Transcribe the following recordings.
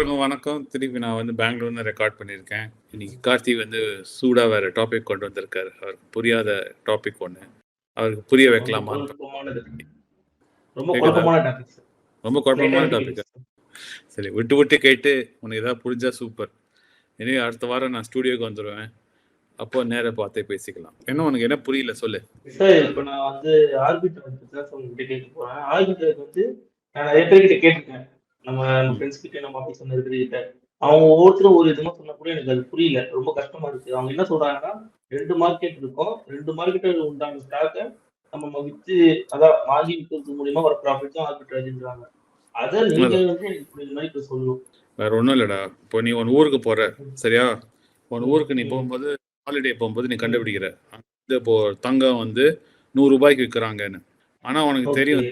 எல்லாருக்கும் வணக்கம். திருப்பி நான் வந்து பெங்களூர்ல ரெக்கார்ட் பண்ணியிருக்கேன். இன்னைக்கு கார்த்தி வந்து சூடா வேற டாபிக் கொண்டு வந்திருக்காரு. அவருக்கு புரியாத டாபிக் ஒன்று அவருக்கு புரிய வைக்கலாமா? ரொம்ப குழப்பமான டாபிக் சார் விட்டு விட்டு கேட்டு உனக்கு ஏதாவது புரிஞ்சா சூப்பர் இனி அடுத்த வாரம் நான் ஸ்டூடியோக்கு வந்துடுவேன் அப்போ நேரா பார்த்தே பேசிக்கலாம். என்ன உனக்கு என்ன புரியல? சொல்லு. சார் இப்போ நான் வந்து ஆர்பிட்டர் தான் கேட்க போறேன். ஆர்பிட்டருக்கு வந்து நான் நிறைய பேர்கிட்ட கேட்டிருக்கேன். நம்ம ஃப்ரெண்ட்ஸ் கிட்ட நம்ம ஆஃபீஸ் வந்து இருக்கிற அவங்க ஒவ்வொருத்தரும் ஒரு விதமா சொன்னா கூட எனக்கு அது புரியல. ரொம்ப கஷ்டமா இருக்கு. அவங்க என்ன சொல்றாங்கன்னா ரெண்டு மார்க்கெட் இருக்கும். ரெண்டு மார்க்கெட் உண்டான ஸ்டாக்கை நம்ம வித்து அதான் வாங்கி விற்கிறது மூலியமா ஒரு ப்ராஃபிட் தான் ஆர்பிட்ரேஜ்ன்றாங்க அதை நீங்க வந்து எனக்கு புரியுற மாதிரி இப்போ சொல்லணும். வேற ஒன்றும் இல்லடா. இப்போ நீ உன் ஊருக்கு போற சரியா? உன் ஊருக்கு நீ. போகும்போது ஹாலிடே போகும்போது நீ கண்டுபிடிக்கிற. இப்போ தங்கம் வந்து நூறு ரூபாய்க்கு விற்கிறாங்கன்னு ஆனா உனக்கு தெரியும்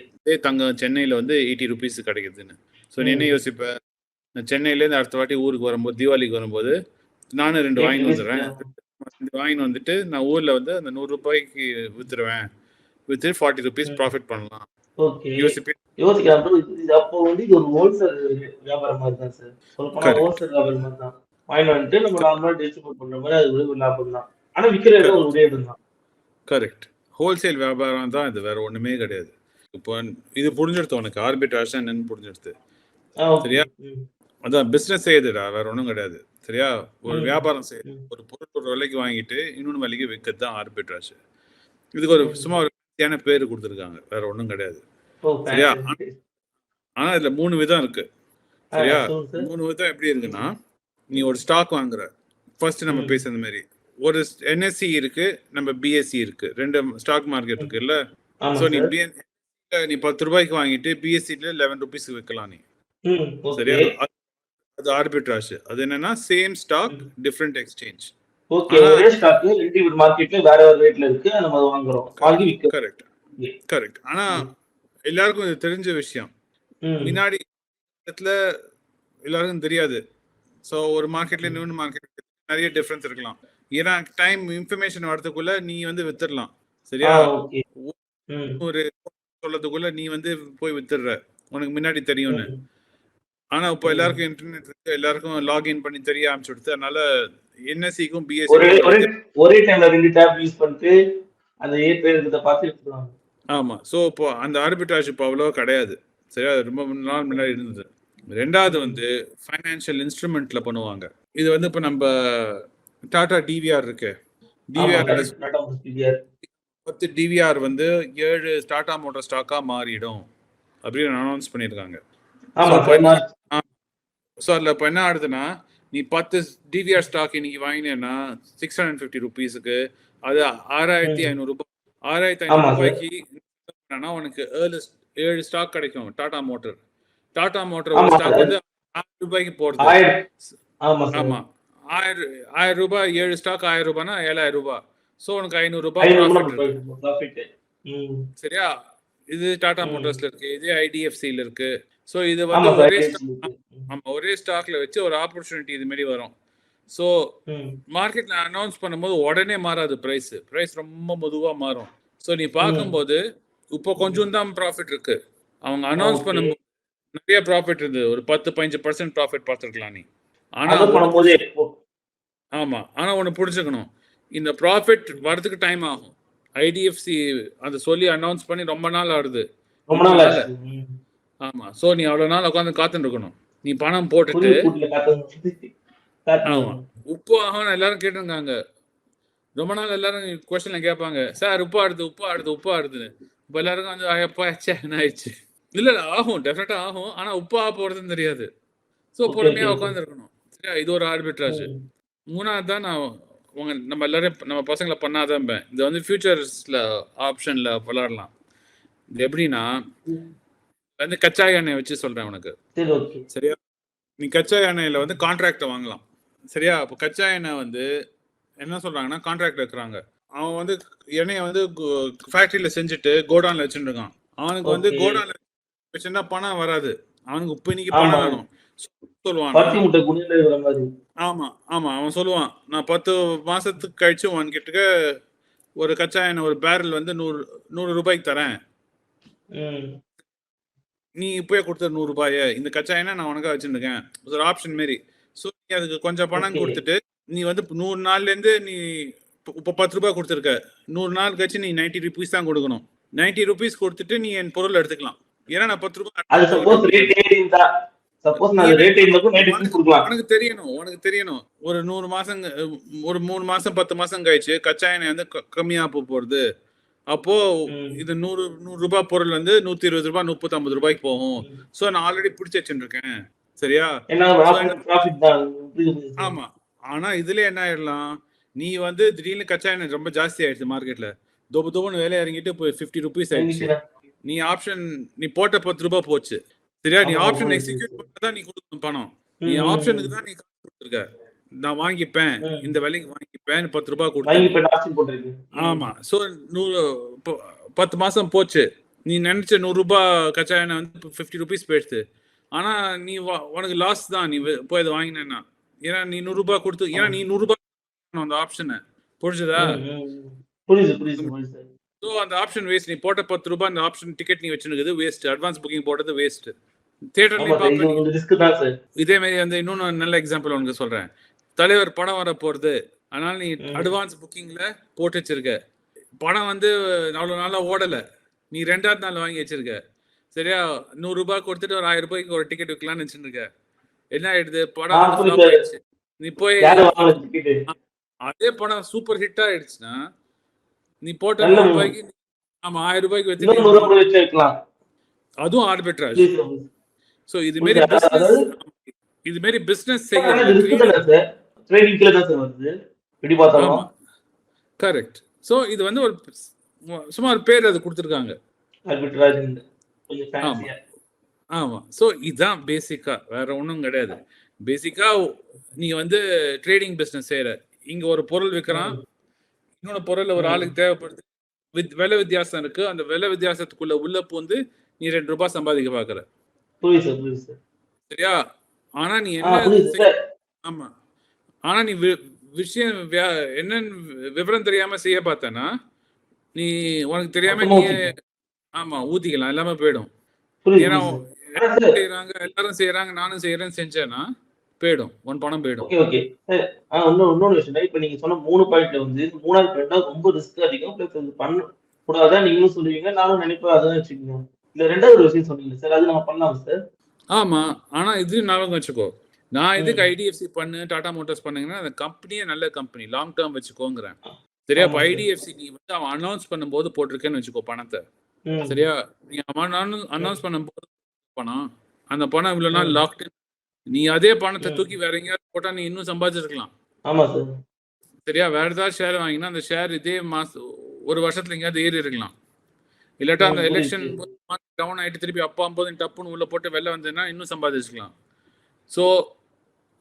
தங்கம் சென்னையில வந்து எயிட்டி ருபீஸ் கிடைக்குதுன்னு. ஸோ நீ என்ன யோசிப்ப? நான் சென்னையிலேருந்து அடுத்த வாட்டி ஊருக்கு வரும்போது தீபாவளிக்கு வரும்போது நானும் ரெண்டு ருபீஸ் வந்துடுறேன். வாங்கிட்டு வந்துட்டு நான் ஊர்ல வந்து அந்த நூறு ரூபாய்க்கு வித்துருவேன். வித்து ஃபார்ட்டி ருபீஸ் ப்ராஃபிட் பண்ணலாம். அப்போ வந்து இது ஒரு ஹோல்சேல் வியாபாரம் மாதிரி தான் சார். சொல்ல போனா கரெக்ட் ஹோல்சேல் வியாபாரம் மாதிரி தான். வாங்கிட்டு வந்துட்டு நம்ம நார்மலா டிஸ்ட்ரிபியூட் பண்ற மாதிரி அது ஒரு லாபம் தான். ஆனா விக்கிற இடம் ஒரு ஒரே இடம் தான் கரெக்ட் ஹோல்சேல் வியாபாரம் தான் இது வேற ஒண்ணுமே கிடையாது. இப்போ இது புரிஞ்சிடுத்து உனக்கு ஆர்பிட்ராஜ் என்னன்னு புரிஞ்சிடுது ஆ ஓகே. சரியா? அதான் பிசினஸ் செய்யுதுடா வேற ஒன்றும் கிடையாது. சரியா? ஒரு வியாபாரம் செய்யுது ஒரு பொருள் ஒரு விலைக்கு வாங்கிட்டு இன்னொன்று விலைக்கு விற்கிறது தான் ஆர்பிட்ராஜ் இதுக்கு ஒரு சும்மா ஒரு வித்தியான பேர் கொடுத்துருக்காங்க வேற ஒன்றும் கிடையாது. சரியா? ஆனா இதுல மூணு விதம் இருக்கு. சரியா? மூணு விதம் எப்படி இருக்குன்னா நீ ஒரு ஸ்டாக் வாங்குற. ஃபர்ஸ்ட் நம்ம ம். பேசுன மாதிரி ஒரு என்எஸ்சி இருக்கு நம்ம பிஎஸ்சி இருக்கு. ரெண்டு ஸ்டாக் மார்க்கெட் இருக்கு இல்ல? ஸோ நீ பிஎன் நீ பத்து ரூபாய்க்கு வாங்கிட்டு பிஎஸ்சியில் லெவன் ருபீஸ்க்கு விற்கலாம் நீ. சரியா? அது ஆர்பிட்ராஜ் அது என்னன்னா same stock different exchange okay ஒரே ஸ்டாக் ரெண்டு மார்க்கெட்ல வேற வேற ரேட்ல இருக்கு நம்ம வாங்குறோம். வாங்கி விற்கிறோம் கரெக்ட் கரெக்ட் ஆனா எல்லாருக்கும் இது தெரிஞ்ச விஷயம். முன்னாடி இடத்துல எல்லாருக்கும் தெரியாது. ஸோ ஒரு மார்க்கெட்ல இன்னொன்று மார்க்கெட் நிறைய டிஃப்ரென்ஸ் இருக்கலாம். ஏன்னா டைம் இன்ஃபர்மேஷன் வரதுக்குள்ள நீ வந்து வித்துடலாம். சரியா? ஒரு சொல்லதுக்குள்ள நீ வந்து போய் வித்துடுற. உனக்கு முன்னாடி தெரியும்னு. ஆனா இப்போ எல்லாருக்கும் இன்டர்நெட் இருக்கு. எல்லாருக்கும் லாகின் பண்ணி தெரிய ஆரம்பிச்சுடுது அதனால என்எஸ்சிக்கும் பிஎஸ்சிக்கும் ஒரே வித்தியாசம் ஒரே டைம்ல ரெண்டு டேப் யூஸ் பண்ணிட்டு அந்த ஏற்ற இருக்கிறத பார்த்து ஆமா. ஸோ இப்போ அந்த ஆர்பிட்ராஜ் இப்போ அவ்வளோ கிடையாது. சரியா? ரொம்ப நாள் முன்னாடி இருந்தது. ரெண்டாவது வந்து ஃபைனான்ஷியல் இன்ஸ்ட்ருமெண்ட்ல பண்ணுவாங்க. இது வந்து இப்போ நம்ம டாடா டிவிஆர் இருக்கு. டிவிஆர் பத்து டிவிஆர் வந்து ஏழு டாடா மோட்டார் ஸ்டாக்கா மாறிடும் அப்படின்னு அனௌன்ஸ் பண்ணியிருக்காங்க. ஸோ என்ன சார் அதில் இப்போ என்ன ஆகுதுன்னா நீ பத்து டிவிஆர் ஸ்டாக் இன்னைக்கு வாங்கினேன்னா சிக்ஸ் ஹண்ட்ரட் ஃபிஃப்டி ருபீஸுக்கு அது ஆறாயிரத்தி ம். ஐநூறுரூபா ஆறாயிரத்தி ஐநூறுரூபாய்க்கு என்னன்னா உனக்கு ஏழு ஏழு ஸ்டாக் கிடைக்கும் Tata motor. Tata motor stock வந்து ஆயிரம் ரூபாய்க்கு ஆயிரம் ஆமா. ஆயிரம் ஆயிரம் ரூபாய் ஏழு ஸ்டாக் ஆயிரம் ரூபாய்னா ஏழாயிரம் ரூபாய். ஸோ உனக்கு ஐநூறு ரூபாய் சரியா? இது டாடா மோட்டார்ஸ்ல இருக்கு. இதே ஐடிஎஃப்சியில் இருக்கு. ஸோ இது வந்து ஒரே ஆமா ஒரே ஸ்டாக்ல வச்சு ஒரு ஆப்பர்ச்சுனிட்டி இது மாதிரி வரும். ஸோ மார்க்கெட்ல அனௌன்ஸ் பண்ணும்போது உடனே மாறாது பிரைஸ் பிரைஸ் ரொம்ப மெதுவா மாறும். ஸோ நீ பார்க்கும்போது இப்போ கொஞ்சம் தான் ப்ராஃபிட் இருக்கு. அவங்க அனௌன்ஸ் பண்ணும்போது நிறைய ப்ராஃபிட் இருந்தது. ஒரு பத்து பதினஞ்சு பர்சன்ட் ப்ராஃபிட் பார்த்துருக்கலாம் நீ. ஆனா அதை ஒன்று பண்ணும்போதே ஓ, ஆமா. ஆனா ஒன்று புரிஞ்சுக்கணும். இந்த ப்ராஃபிட் வரதுக்கு டைம் ஆகும். ஐடிஎஃப்சி அதை சொல்லி அனௌன்ஸ் பண்ணி ரொம்ப நாள் ஆகுது. ரொம்ப நாள் நாள் ஆச்சு. ம் ஆமா. ஸோ நீ அவ்வளோ நாள் உட்காந்து காத்துட்டு இருக்கணும் நீ பணம் போட்டுட்டு புதிய கூட்டில் காத்து காத்து ஆமா. உப்பு ஆகும் எல்லாரும் கேட்டிருக்காங்க ரொம்ப நாள் எல்லாரும் கொஸ்டின்ல கேட்பாங்க. சார் உப்பு ஆடுது உப்பு ஆடுது உப்பு ஆடுதுன்னு இப்போ எல்லாருக்கும் வந்து ச்சே என்ன ஆயிடுச்சு? இல்ல இல்ல ஆகும். டெஃபினட்டா ஆகும். ஆனா உப்பு ஆக போறதுன்னு தெரியாது. ஸோ ஓகே பொறுமையா ஓகே உட்காந்து இருக்கணும் சரியா? இது ஒரு ஆர்பிட்ராஜ் மூணாவது தான் நான் உங்க நம்ம எல்லாரும் நம்ம பசங்களை பண்ணாதான் இது வந்து ஃபியூச்சர்ஸ்ல ஆப்ஷன்ல விளாடலாம் இது எப்படின்னா. வந்து கச்சா எண்ணெய் வச்சு சொல்றேன் உனக்கு. சரியா? நீ கச்சா எண்ணெயில வந்து கான்ட்ராக்டை வாங்கலாம். சரியா? அப்போ கச்சா எண்ணெய் வந்து என்ன சொல்றாங்கன்னா கான்ட்ராக்ட் வைக்கிறாங்க அவன் வந்து எண்ணெயை வந்து ஃபேக்டரியில செஞ்சுட்டு கோடவுன்ல வச்சுட்டு இருக்கான். அவனுக்கு வந்து கோடவுன்ல வச்சுருந்தா பணம் வராது. அவனுக்கு இப்போ இன்னைக்கு பணம் வேணும். சொல்லுவானா. பருத்தி முட்டை குடியில இருக்கிற மாதிரி. ஆமா ஆமா அவன் சொல்லுவான். நான் பத்து மாசத்துக்கு கழிச்சு உன்கிட்ட ஒரு கச்சா எண்ணெய் ஒரு பேரல் வந்து நூறு நூறு ரூபாய்க்கு தரேன். நீ இப்போயே கொடுத்த நூறு ரூபாய. இந்த கச்சா எண்ணெய் நான் உனக்கா வச்சிருக்கேன் ஒரு ஆப்ஷன் மாரி. ஸோ நீ அதுக்கு கொஞ்சம் பணம். கொடுத்துட்டு நீ வந்து நூறு நாள்ல இருந்து நீ இப்போ- பத்து ரூபாய் கொடுத்துருக்க. நூறு நாள் கழிச்சு நீ நைன்டி ருபீஸ் தான் கொடுக்கணும். நைன்டி ருபீஸ் கொடுத்துட்டு நீ என் பொருள் எடுத்துக்கலாம். ஏன்னா நான் பத்து ரூபாய் உனக்கு தெரியணும் உனக்கு தெரியணும். ஒரு நூறு மாசம் ஒரு மூணு மாசம் பத்து மாசம் கழிச்சு கச்சா எண்ணெய் வந்து கம்மியா போறது. அப்போ. இது நூறு நூறு ரூபாய் பொருள் வந்து நூத்தி இருபது ரூபாய் முப்பத்தி ஐம்பது ரூபாய்க்கு போகும். சோ நான் ஆல்ரெடி பிடிச்சி வச்சுருக்கேன் சரியா. ஆமா. ஆனா இதுல என்ன ஆயிடலாம்? நீ வந்து திடீர்னு கச்சா எண்ணெய் ரொம்ப ஜாஸ்தி ஆயிடுச்சு மார்க்கெட்ல தொப்பு தொப்புன்னு வேலை இறங்கிட்டு இப்போ ஃபிஃப்டி ருபீஸ் ஆயிடுச்சு. நீ ஆப்ஷன் நீ போட்ட பத்து ரூபாய் போச்சு. சரியா? நீ ஆப்ஷன். எக்ஸிக்யூட் பண்ணதான் நீ கொடுக்கணும் பணம். நீ ஆப்ஷனுக்கு தான் நீ காசு கொடுத்துருக்க. நான் வாங்கிப்பேன். இந்த விலைக்கு வாங்கிப்பேன். பத்து ரூபாய் போட்டிருக்கு. ஆமா. சோ நூறு பத்து மாசம் போச்சு. நீ நினைச்ச நூறு ரூபாய் கச்சா எண்ணெய் வந்து ஃபிஃப்டி ருபீஸ் போயிடுச்சு. ஆனா நீ உனக்கு லாஸ் தான். நீ போய் அதை வாங்கினேன்னா. ஏன்னா நீ நூறு ரூபாய் கொடுத்து ஏன்னா நீ நூறு ரூபாய் அந்த ஆப்ஷனை புரிஞ்சுதா. புரியுது புரியுது. ஸோ அந்த ஆப்ஷன் வேஸ்ட் நீ போட்ட பத்து ரூபாய் அந்த ஆப்ஷன் டிக்கெட் நீ வச்சுருக்குது வேஸ்ட் அட்வான்ஸ் புக்கிங் போட்டது வேஸ்ட் சார் இது மாதிரி வந்து இன்னொன்று நல்ல எக்ஸாம்பிள் உனக்கு சொல்றேன். தலைவர் படம் வர போறது. அதனால நீ. அட்வான்ஸ் புக்கிங்ல போட்டு வச்சிருக்க. படம் வந்து அவ்வளோ நாளா ஓடல. நீ ரெண்டாவது நாள் வாங்கி வச்சிருக்க. சரியா? நூறு ரூபாய் கொடுத்துட்டு ஒரு ஆயிரம் ரூபாய்க்கு ஒரு டிக்கெட் விற்கலாம்னு வச்சிருக்க என்ன ஆயிடுது? படம் நீ போய் அதே படம் சூப்பர் ஹிட் ஆயிடுச்சுன்னா நீ போட்ட. ரூபாய்க்கு ஆமா ஆயிரம் ரூபாய்க்கு வச்சு அதுவும் ஆர்பிட்ராஜ். சோ இது அதாவது- இது மாரி பிசினஸ் பார்த்தாலும். கரெக்ட் சோ இது வந்து ஒரு சும்மா ஒரு பேர் அது கொடுத்துருக்காங்க. ஃபேன்சியா ஆமா. சோ இதுதான் பேசிக்கா வேற ஒண்ணும் கிடையாது. பேசிக்கா நீ வந்து ட்ரேடிங் பிசினஸ் செய்யற இங்க ஒரு பொருள் விற்கிறான் இன்னொரு பொருள் ஒரு. ஆளுக்கு தேவைப்படுது. வித் விலை வித்தியாசம் இருக்கு. அந்த விலை வித்தியாசத்துக்குள்ள உள்ள பூந்து நீ ரெண்டு ரூபாய் சம்பாதிக்க பாக்குற. சரியா? ஆனா நீ என்ன ஆமா. ஆனா நீ விஷயம் என்னன்னு விவரம் தெரியாம செய்ய பார்த்தனா நீ உனக்கு தெரியாம நீ ஆமா ஊத்திக்கலாம். எல்லாமே போயிடும். ஏன்னா செய்யறாங்க எல்லாரும் செய்யறாங்க நானும் செய்யறேன்னு செஞ்சேன்னா போயிடும். உன் பணம் போயிடும். Okay okay. இன்னொரு இன்னொரு விஷயம் இப்ப நீங்க சொன்ன மூணு பாயிண்ட்ல வந்து மூணாவது பாயிண்ட் ரொம்ப ரிஸ்க் அதிகம். பிளஸ் அது பண்ண கூடாதான் நீங்களும் சொல்லுவீங்க நானும் நினைப்பேன் அதான் வச்சுக்கோங்க. இந்த ரெண்டாவது விஷயம் சொன்னீங்க சார். அது நம்ம பண்ணலாம் சார்? ஆமா. ஆனா இது ஞாபகம் வச்சுக்கோ. நான் இதுக்கு. ஐடிஎஃப்சி பண்ணு டாடா மோட்டார்ஸ் பண்ணீங்கன்னா அந்த கம்பெனியே நல்ல கம்பெனி லாங் டேர்ம் வச்சுக்கோங்கிறேன். சரியா? இப்போ. ஐடிஎஃப்சி நீ வந்து அவன் அனௌன்ஸ் பண்ணும்போது போட்டிருக்கேன்னு வச்சுக்கோ பணத்தை. சரியா? நீ அவன் அனௌன்ஸ் பண்ணும்போது பணம். அந்த பணம் இவ்வளவு நாள் ம். நீ அதே பணத்தை. தூக்கி வேற எங்கேயாவது போட்டா நீ இன்னும் சம்பாதிச்சிருக்கலாம் ஆமா சார் சரியா வேற ஏதாவது ஷேர் வாங்கினா அந்த ஷேர் இதே மாசம் ஒரு வருஷத்துல எங்கேயாவது ஏறி இருக்கலாம் இல்லாட்டா அந்த. எலெக்ஷன் டவுன் ஆயிட்டு திருப்பி அப்பா ஐம்பது டப்புன்னு உள்ள போட்டு வெளில வந்ததுன்னா இன்னும் சம்பாதிச்சுக்கலாம் ஸோ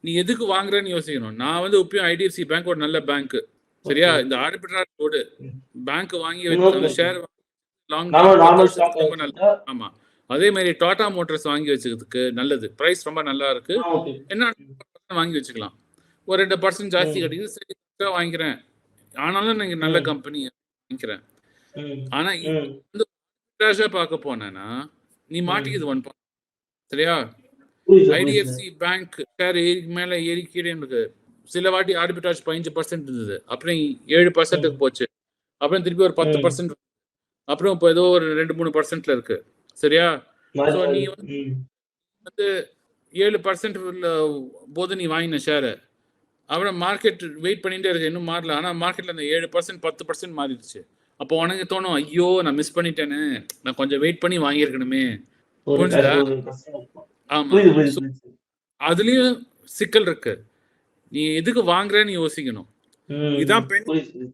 நீ எதுக்கு வாங்குறேன்னு யோசிக்கணும் நான் வந்து இப்பயும் ஐடிஎஃப்சி பேங்க் ஒரு நல்ல பேங்க் சரியா. இந்த ஆர்பிட்ராஜ் போடு ம். பேங்க் வாங்கி வச்சு. ஷேர் லாங் ஆமா அதே மாதிரி டாடா மோட்டார்ஸ் வாங்கி வச்சுக்கிறதுக்கு நல்லது. பிரைஸ் ரொம்ப நல்லா இருக்கு. என்ன வாங்கி வச்சுக்கலாம். ஒரு ரெண்டு பர்சன்ட் ஜாஸ்தி. கிடைக்குது சரி வாங்கிக்கிறேன். ஆனாலும் நீங்க நல்ல. கம்பெனி வாங்கிக்கிறேன். ஆனா கேஷா பார்க்க போனேன்னா நீ மாட்டிக்குது ஒன் சரியா? புரியுது சார், புரியுது சார். ஐடிஎஃப்சி பேங்க் ஷேர் ஏறி மேல ஏறி கீழே இருக்கு சில வாட்டி ஆர்பிட்ராஜ் பதினஞ்சு பர்சன்ட் இருந்தது. அப்புறம் ஏழு பர்சன்ட்டுக்கு போச்சு. அப்புறம் திருப்பி ஒரு பத்து. பர்சன்ட் அப்புறம் இப்போ ஏதோ ஒரு ரெண்டு மூணு பர்சன்ட்ல இருக்கு. சரியா நீ. வந்து ஏழு பர்சன்ட் போது நீ வாங்கின ஷேரை அப்புறம் மார்க்கெட் வெயிட் பண்ணிட்டே இருக்கு இன்னும் மாறல ஆனா மார்க்கெட்ல அந்த ஏழு பர்சன்ட் பத்து பர்சன்ட் மாறிடுச்சு அப்போ உனக்கு தோணும் ஐயோ நான் மிஸ் பண்ணிட்டேனே நான் கொஞ்சம் வெயிட் பண்ணி வாங்கியிருக்கணுமே புரிஞ்சுதா? ஆமா. அதுலயும் சிக்கல் இருக்கு நீ எதுக்கு வாங்குறேன்னு யோசிக்கணும். இதான் புரியுது.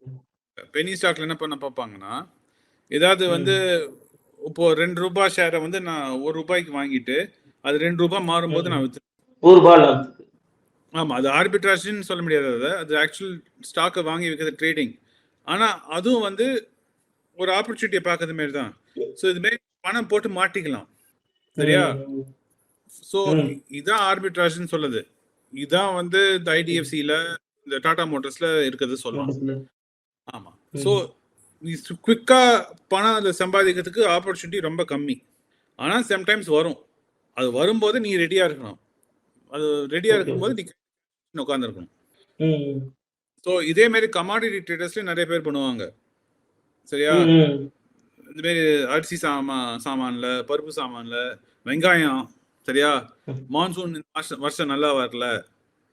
பெனி ஸ்டாக்ல என்ன பண்ண பார்ப்பாங்கன்னா ஏதாவது வந்து இப்போ ரெண்டு ரூபாய் ஷேரை வந்து நான் ஒரு ரூபாய்க்கு வாங்கிட்டு அது ரெண்டு ரூபாய் மாறும்போது நான் வித்து ஒரு ரூபாய் லாபத்துக்கு. ஆமா அது ஆர்பிட்ராஜ்னு சொல்ல முடியாது அது அது ஆக்சுவல் ஸ்டாக்கை வாங்கி வைக்கிறது ட்ரேடிங் ஆனா அதுவும் வந்து ஒரு ஆப்பர்ச்சுனிட்டியை பார்க்கறது மாதிரி தான் ஸோ இது மாதிரி பணம் போட்டு மாட்டிக்கலாம் சரியா. ஸோ. இதான் ஆர்பிட்ராஜ்னு சொல்லுது இதான் வந்து இந்த ஐடிஎஃப்சியில் இந்த டாடா மோட்டார்ஸ்ல இருக்கிறது சொல்லலாம் சொல்லு. ஆமா. ஸோ நீ குவிக்கா பணம் அதில் சம்பாதிக்கிறதுக்கு ஆப்பர்ச்சுனிட்டி ரொம்ப கம்மி. ஆனா சம்டைம்ஸ் வரும். அது வரும்போது நீ ரெடியா இருக்கணும். அது ரெடியா Okay, இருக்கும்போது நீ உட்காந்துருக்கணும் ஸோ இதே மாதிரி கமாடிட்டி ட்ரேடர்ஸ்லயும் நிறைய பேர் பண்ணுவாங்க. சரியா. இந்த மாதிரி அரிசி சாமா சாமான்ல பருப்பு சாமான்ல வெங்காயம் சரியா. மான்சூன் இந்த வருஷம் வருஷம் நல்லா வரல.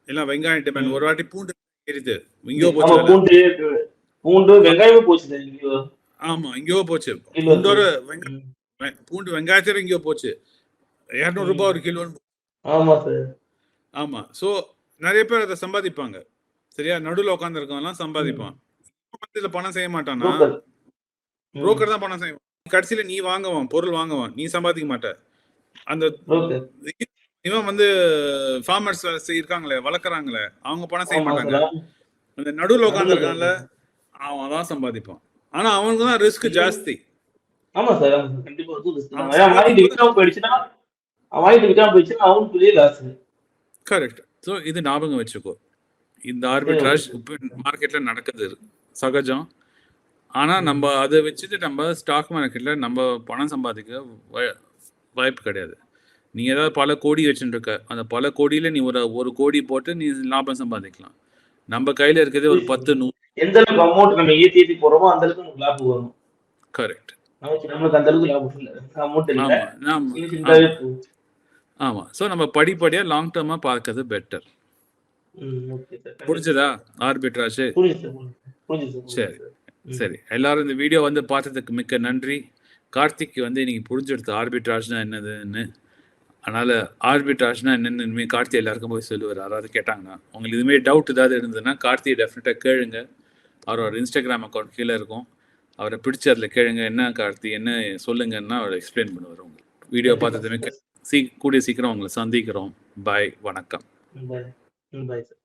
எல்லாம் வெங்காயம் டிமாண்ட் ம். ஒரு வாட்டி பூண்டு ஏறிது. எங்கேயோ போச்சு. பூண்டு வெங்காயமும் போச்சு ஆமா எங்கேயோ போச்சு. பூண்டோட பூண்டு வெங்காயத்தோட எங்கேயோ போச்சு. இரநூறு ரூபாய் ஒரு கிலோன்னு ஆமா சார். ஆமா. சோ நிறைய பேர் அதை சம்பாதிப்பாங்க. சரியா? நடுவில் உட்காந்துருக்கவங்கலாம் சம்பாதிப்பான். இதுல பணம் செய்ய மாட்டானா புரோக்கர். தான் பணம் செய்வான். கடைசியில நீ வாங்குவான் பொருள் வாங்குவான். நீ சம்பாதிக்க மாட்ட. அந்த இவன் வந்து ஃபார்மர்ஸ் இருக்காங்களே வளர்க்குறாங்களே அவங்க பணம் செய்ய மாட்டாங்க. அந்த நடுவில் உட்காந்துருக்கான்ல அவன் தான் சம்பாதிப்பான். ஆனா அவனுக்கு தான் ரிஸ்க் ஜாஸ்தி. ஆமா சார் கண்டிப்பா வாங்கிட்டு விற்காம போயிடுச்சுன்னா வாங்கிட்டு விற்காம போயிடுச்சுன்னா அவனுக்கு பெரிய லாஸ் கரெக்ட் ஸோ இது ஞாபகம் வச்சுக்கோ. இந்த ஆர்பிட்ராஜ் இப்போ மார்க்கெட்ல நடக்குது. சகஜம். ஆனா நம்ம அதை வச்சுட்டு நம்ம ஸ்டாக் மார்க்கெட்ல நம்ம பணம் சம்பாதிக்க வாய்ப்பு கிடையாது. நீ ஏதாவது பல கோடி வச்சுட்டு இருக்க அந்த பல கோடியில நீ ஒரு ஒரு கோடி போட்டு நீ லாபம் சம்பாதிக்கலாம். நம்ம கையில இருக்கிறது ஒரு பத்து நூறு எந்த அளவுக்கு அமௌண்ட் நம்ம ஏத்தி ஏத்தி போறோமோ அந்த அளவுக்கு நமக்கு லாபம் வரும். கரெக்ட் நம்மளுக்கு அந்த அளவுக்கு லாபம் இல்ல. அமௌண்ட் இல்ல. ஆமா ஸோ நம்ம படிப்படியா லாங் டேர்மா பார்க்கறது பெட்டர். புரிஞ்சுதா ஆர்பிட்ராஜ் சார். சரி. எல்லாரும் இந்த வீடியோ வந்து பார்த்ததுக்கு மிக்க நன்றி. கார்த்திக் வந்து இன்னைக்கு புரிஞ்செடுத்து ஆர்பிட்ராஜ்னா என்னதுன்னு. அதனால ஆர்பிட்ராஜ்னா என்னன்னு இனிமேல் கார்த்தி எல்லாருக்கும் போய் சொல்லுவார். யாராவது கேட்டாங்கன்னா உங்களுக்கு இதுமாரி டவுட் ஏதாவது இருந்ததுன்னா கார்த்தியை டெஃபினட்டாக கேளுங்க. அவரோட இன்ஸ்டாகிராம் அக்கௌண்ட் கீழே இருக்கும். அவரை பிடிச்சி அதில் கேளுங்க என்ன கார்த்தி என்ன சொல்லுங்கன்னா அவர் எக்ஸ்பிளைன் பண்ணுவார் உங்களுக்கு. வீடியோ பார்த்ததுமே சீ கூடிய சீக்கிரம் உங்களை சந்திக்கிறோம். பாய் வணக்கம். Bye sir.